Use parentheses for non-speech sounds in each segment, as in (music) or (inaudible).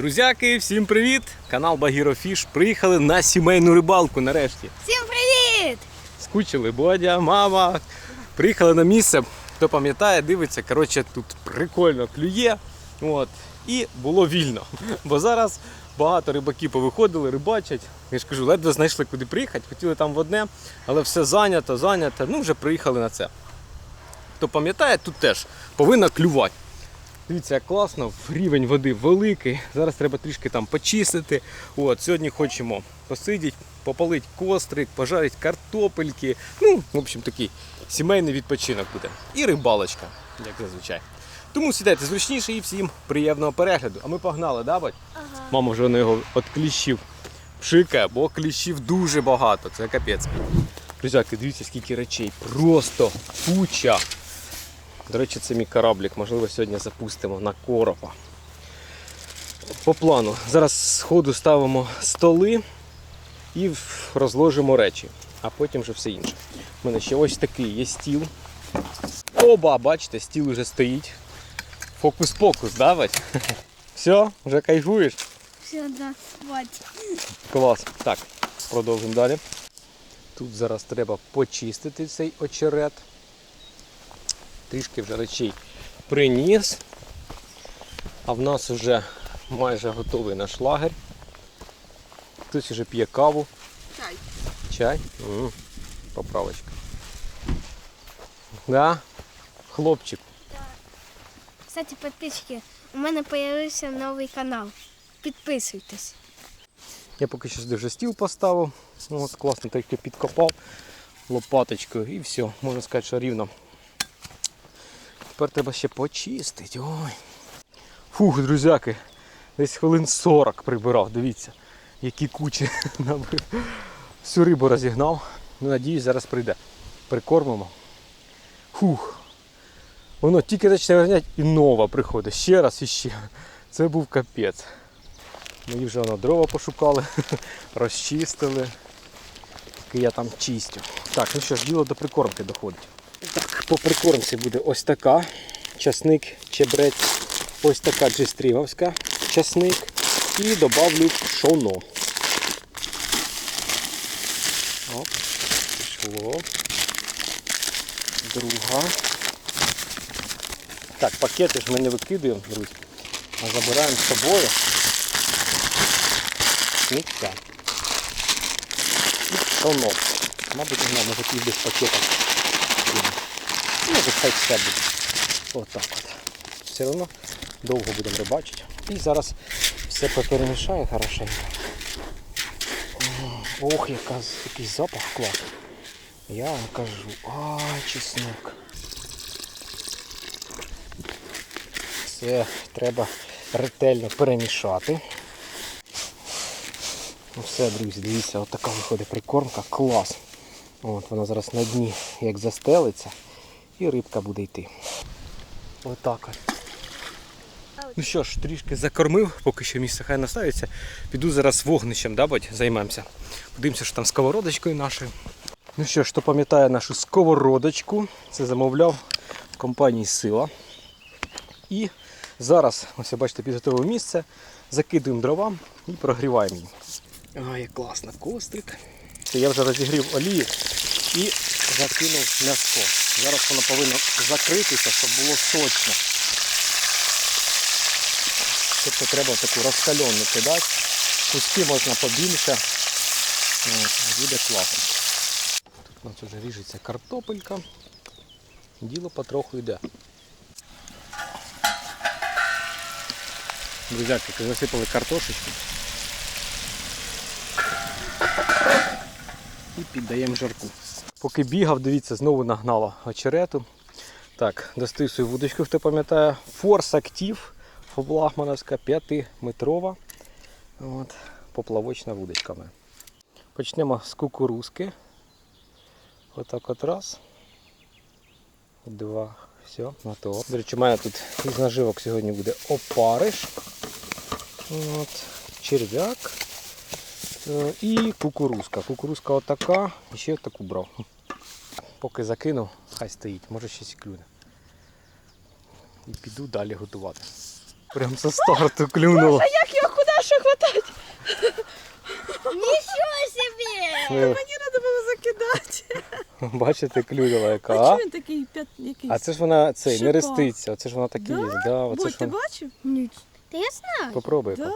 Друзяки, всім привіт! Канал Багіро Фіш. Приїхали на сімейну рибалку нарешті. Всім привіт! Скучили Бодя, мама. Приїхали на місце. Хто пам'ятає, дивиться, коротше, тут прикольно клює. От. І було вільно. Бо зараз багато рибаків повиходили, рибачать. Я ж кажу, ледве знайшли куди приїхати. Хотіли там в одне, але все зайнято, зайнято. Ну, вже приїхали на це. Хто пам'ятає, тут теж повинна клювати. Дивіться, як класно, рівень води великий. Зараз треба трішки там почистити. От, сьогодні хочемо посидіти, попалити кострик, пожарити картопельки. Ну, в общем, такий сімейний відпочинок буде. І рибалочка, як зазвичай. Тому сідайте зручніше і всім приємного перегляду. А ми погнали, да, бать? Ага. Мама вже на його від кліщів пшикає, бо кліщів дуже багато, це капець. Друзяки, дивіться, скільки речей. Просто куча. До речі, це мій кораблік, можливо, сьогодні запустимо на коропа. По плану. Зараз з ходу ставимо столи і розложимо речі, а потім вже все інше. У мене ще ось такий є стіл. Оба, бачите, стіл вже стоїть. Фокус-покус, да? (laughs) Все, вже кайфуєш? Все, да, бать. Клас. Так, продовжимо далі. Тут зараз треба почистити цей очерет. Трішки вже речей приніс. А в нас вже майже готовий наш лагерь. Хтось вже п'є каву. Чай. Чай? М, Поправочка. Да? Хлопчик. Кстати, підписчики, у мене з'явився новий канал. Підписуйтесь. Я поки що сюди вже стіл поставив. Ну, От, класно трішки підкопав лопаточкою і все, можна сказати, що рівно. Тепер треба ще почистити. Ой. Фух, друзяки, десь хвилин 40 прибирав, дивіться, які кучі (laughs) набив. Всю рибу розігнав. Ну, надіюсь, зараз прийде. Прикормимо. Фух. Воно тільки почне ганяти і нова приходить. Ще раз і ще. Це був капець. Мої вже на дрова пошукали, (laughs) розчистили. Я там чистю. Так, ну що ж, діло до прикормки доходить. По прикормці буде ось така. Часник, чебрець, ось така джестрімовська часник. І добавлю пшоно. Оп, пішло. Друга. Так, пакети ж ми не викидуємо, друзі, а забираємо з собою сміття. І пшоно. Мабуть, знаю, може без пакета. Ну, хай все буде. Отак от. Все одно довго будемо рибачити. І зараз все поперемішаю хорошенько. Ох, яка, який запах клас. Я вам кажу, ай, чеснок. Все треба ретельно перемішати. Ну все, друзі, дивіться, от така виходить прикормка, клас. От вона зараз на дні як застелиться і рибка буде йти. Отак от. Ну що ж, трішки закормив, поки що місце хай наставиться. Піду зараз вогнищем, да, бать, займемося. Подивимося, що там сковородочкою нашою. Ну що ж, хто пам'ятає нашу сковородочку, це замовляв в компанії Сила. І зараз, ось бачите, підготовив місце, закидуємо дрова і прогріваємо її. Ай, класно, кострик. Я вже розігрів олію і закинув м'ясо. Зараз воно повинно закритися, щоб було сочно. Тобто треба таку розкальонну кидати. Куски можна побільше. Буде класно. Тут у нас вже ріжеться картопелька. Діло потроху йде. Друзяки, засипали картошечку. І піддаємо жарку. Поки бігав, дивіться, знову нагнала очерету. Так, достаю свою вудочку, хто пам'ятає. Форс Актив флагмановська 5-метрова. От, поплавочна вудочка. Почнемо з кукурузки. Отак от раз. Два. Все, готово. До речі, у мене тут із наживок сьогодні буде опариш. От, черв'як. Е, І кукурузка. Кукурузка отака. І ще таку брав. Поки закинув, хай стоїть, може щось і клюне. І піду далі готувати. Прям со старту клюнуло. Як його куди ще хватати? Нічого собі! Мені треба було закидати. Бачите, клюнула яка. А А, чому він такий якийсь? а це ж вона цей, не реститься, оце ж вона такі Да? є. Да, оце Будь, ти вона... бачив? Ні. Та я знаю. Попробуй. Да?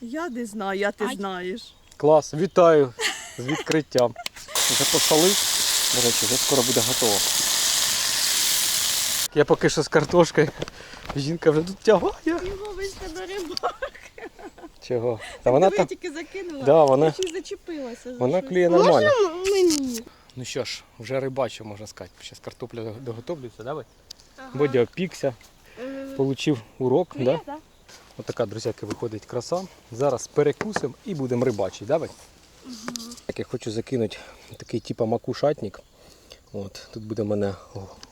Я не знаю, а ти Ай. знаєш. Клас, вітаю з відкриттям. Вже посолив. До речі, вже скоро буде готово. Я поки що з картошкою. Жінка вже тут тягає. Його вийшла на рибак. Чого? Та вона Диви, тільки закинула. Да, вона, Я ще зачепилася. за вона клює нормально. Мені? Ну що ж, вже рибачу, можна сказати. Зараз картопля доготовлюється, давай. Ага. Бодя опікся, М, получив урок. Клює, Да? да? Отака, друзяки, виходить краса. Зараз перекусимо і будемо рибачити, давай. Так, я хочу закинути такий типа макушатник. От, тут буде в мене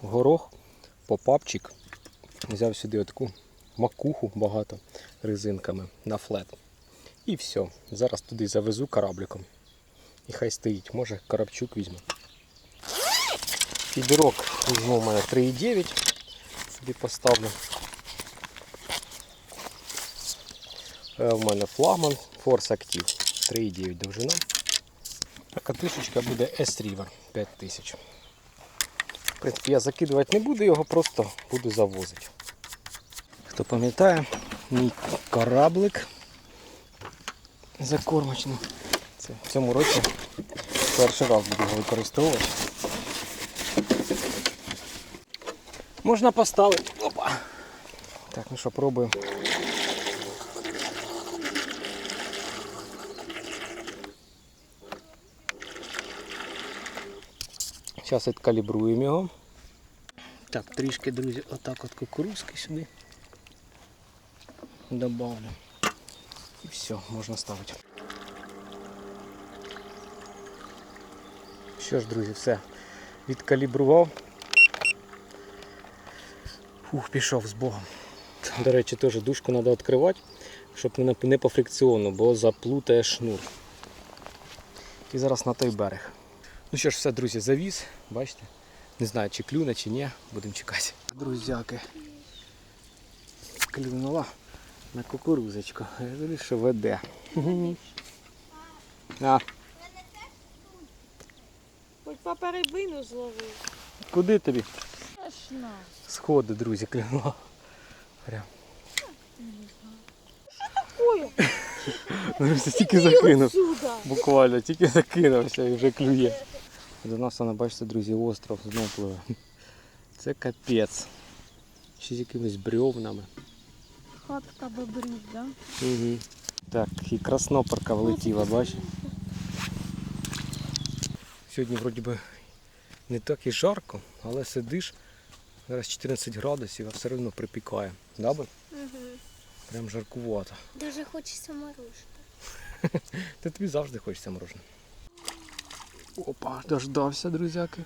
горох, попапчик. Взяв сюди таку макуху багато резинками на флет. І все. Зараз туди завезу корабликом. І хай стоїть, може карабчук візьме. Фідерок візьму в мене 3,9. Собі поставлю. В мене флагман Force Active 3,9 довжина. Катушечка буде S-River 5000. В принципі, я закидувати не буду його, просто буду завозити. Хто пам'ятає, мій кораблик закормочний. Це в цьому році перший раз буду його використовувати. Можна поставити. Опа. Так, ну що, пробуємо. Зараз відкалібруємо його. Так, трішки, друзі, отак от кукурузки сюди. Добавлю. І все, можна ставити. Що ж, друзі, все. Відкалібрував. Фух, пішов з Богом. До речі, теж дужку треба відкривати, щоб не по фрикціону, бо заплутає шнур. І зараз на той берег. Ну що ж, все, друзі, завіз. Бачите? Не знаю, чи клюне, чи ні. Будемо чекати. Друзяки. Клюнула на кукурузочку. Я говорю, що веде. (laughs) А, Хоч папа рибину зловив. куди тобі? Страшно. Сходи, друзі, клюнула. Прям. Ой, Друзі, (laughs) тільки закинув. Буквально, тільки закинувся і вже клює. До нас вона, бачите, друзі, остров знову пливе. Це капець. Ще з якимись бревнами. Хатка бобрів, да? Угу. Так, і краснопарка влетіла, бачиш? Сьогодні вроді би не так і жарко, але сидиш, зараз 14 градусів, а все одно припікає. Да, Угу. Прям жаркувато. Даже хочеться мороженого. (laughs) Та тобі завжди хочеться морожене. Опа, дождався, друзяки.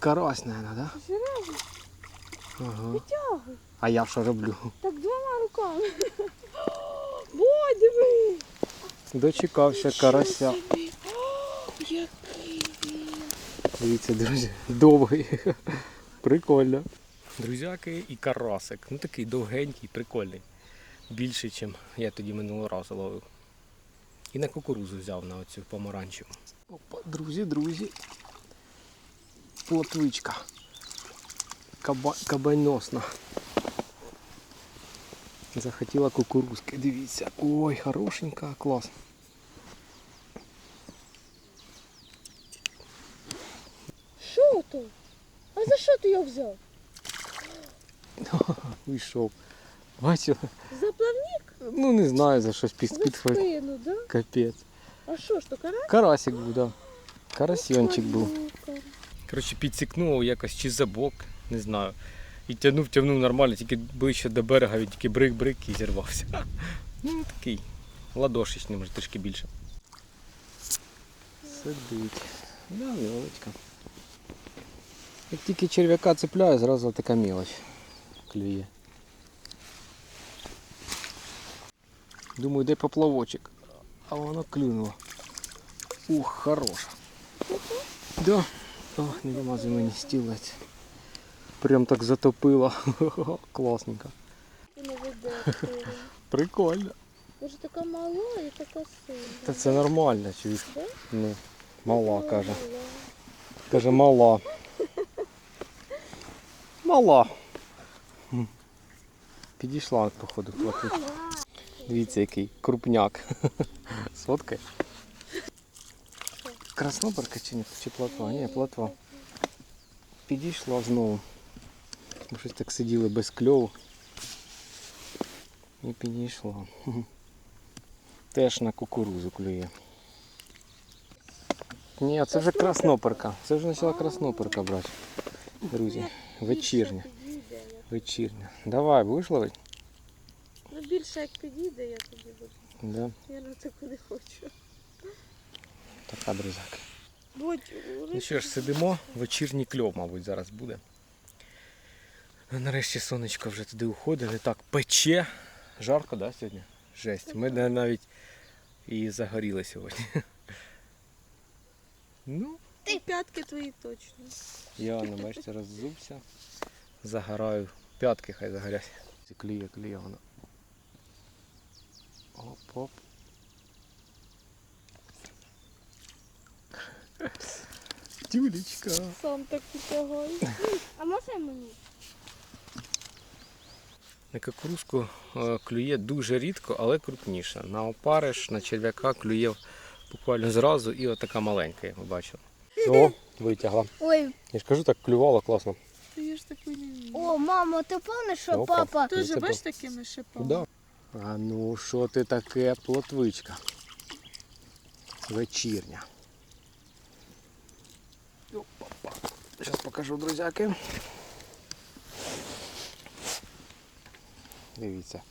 Карась, наверное, да? Серйозно? Ага. А я що роблю? Так двома руками. Бой, диви. Дочекався карася. Який він. Дивіться, друзі, довгий. Прикольно. Друзяки і карасик. Ну такий довгенький, прикольний. Більший, ніж я тоді минулого разу ловив. І на кукурузу взяв на оцю помаранчеву. Опа, друзі, друзі. Плотвичка. Каба... Кабаносна. Захотіла кукурузки, дивіться. Ой, хорошенька, клас. Що то? А за що ти його взяв? (laughs) Вийшов. Бачив? За плавник? Ну не знаю за щось під За під спину, да? Капець. А що ж то, карась? Карасик був, да. Карасьончик був. Коротше, підсікнув якось чи за бок, не знаю. І тягнув, тягнув нормально, тільки ближче до берега, він тільки брик-брик і зірвався. (laughs) Ну такий. Ладошечний, може трішки більше. Сидить. Да, мілочка. Як тільки черв'яка цепляю, зразу така мілоч клює. Думаю, де поплавочок. А воно клюнуло. Ух, хороша. Да. Ох, не вимазуй мені стілець. Прям так затопило. (laughs) Класненько. Прикольно. Боже, така мала і така сильна. Та це нормально, чуєш? Да? Ну, мала, каже. Каже, мала. Мала. Підійшла, походу, платить. Дивіться, який крупняк. (laughs) Сфоткай. Красноборка чи ні? Чи плотва? Ні, плотва. Підійшла знову. Ми щось так сиділи без кльову. І підійшла. (laughs) Теж на кукурузу клює. Ні, це вже красноперка. Це вже почала красноперка брати. Друзі, вечірня. Вечірня. Давай, будеш ловити? Більше як підійде, я тоді буду. Да. Я на таку не хочу. Така друзяка. Будь, Ну що ж, сидимо, вечірній кльов, мабуть, зараз буде. Нарешті сонечко вже туди уходить, не так пече. Жарко, да, сьогодні? Жесть. Ми навіть і загоріли сьогодні. Ну, І п'ятки твої точно. я ну, бачите, роззувся. Загораю. П'ятки хай загорять. Кліє, кліє воно. Оп-оп. Тюлечка. Сам так потягай. А може мені? На кукурузку е, клює дуже рідко, але крупніше. На опариш, на черв'яка клює буквально зразу і отака маленька, як ви бачили. О, витягла. Ой, Я ж кажу, так клювало класно. Я ж таку не вмію. о, мамо, ти пам'ятаєш, що Опа. папа? Тоже це бачиш такими шипами? Да. А ну, що ти таке, плотвичка? Вечірня. Зараз покажу, друзяки. Дивіться.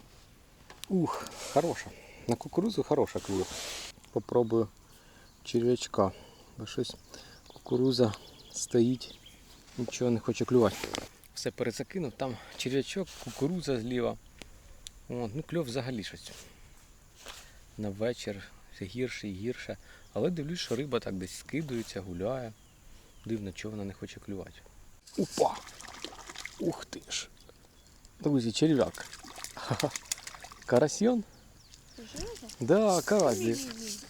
Ух, хороша. На кукурузу хороша клює. Попробую черв'ячка. Бо щось кукуруза стоїть, нічого не хоче клювати. Все перезакинув, там черв'ячок, кукуруза зліва. От, ну кльов взагалі щось. На вечір все гірше і гірше. Але дивлюсь, що риба так десь скидується, гуляє. Дивно, чого вона не хоче клювати. Опа! Ух ти ж! Друзі, черв'як. Карасьон? Живо? Да, карась. дивись.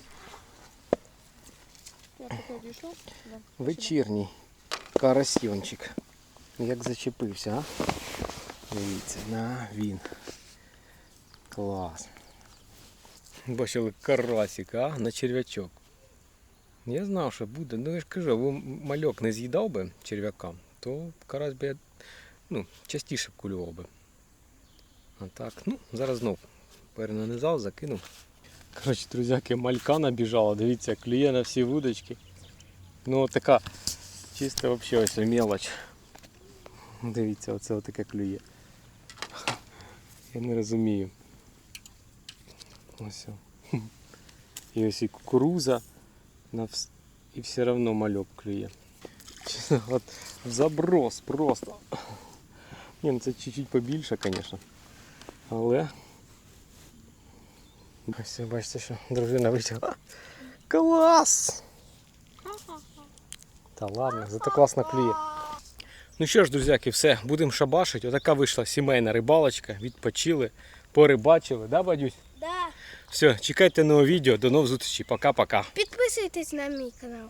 Я поки дійшла. Да. Вечірній карасьончик. Як зачепився, а? Дивіться, на він. Клас. Бачили карасик, а? На черв'ячок. Я знав, що буде. Ну я ж кажу, бо мальок не з'їдав би черв'яка, то карась би я, ну, частіше б кулював би. А так, ну, зараз знов перенанизав, закинув. Коротше, друзяки, малька набіжала, дивіться, клює на всі вудочки. Ну така чисто взагалі ось мелоч. Дивіться, оце отаке клює. Я не розумію. Ось. І ось і кукуруза, і все одно мальок клює. От заброс просто. (laughs) Ні, ну це чуть-чуть побільше, звісно. Але. Ось бачите, що дружина витягла. Клас! Та ладно, зато класно клює. Ну що ж, друзяки, все, будемо шабашити. Отака вийшла сімейна рибалочка. Відпочили, порибачили, да, бадюсь? Все, чекайте нового відео. До нових зустрічей. Пока-пока. Підписуйтесь на мій канал.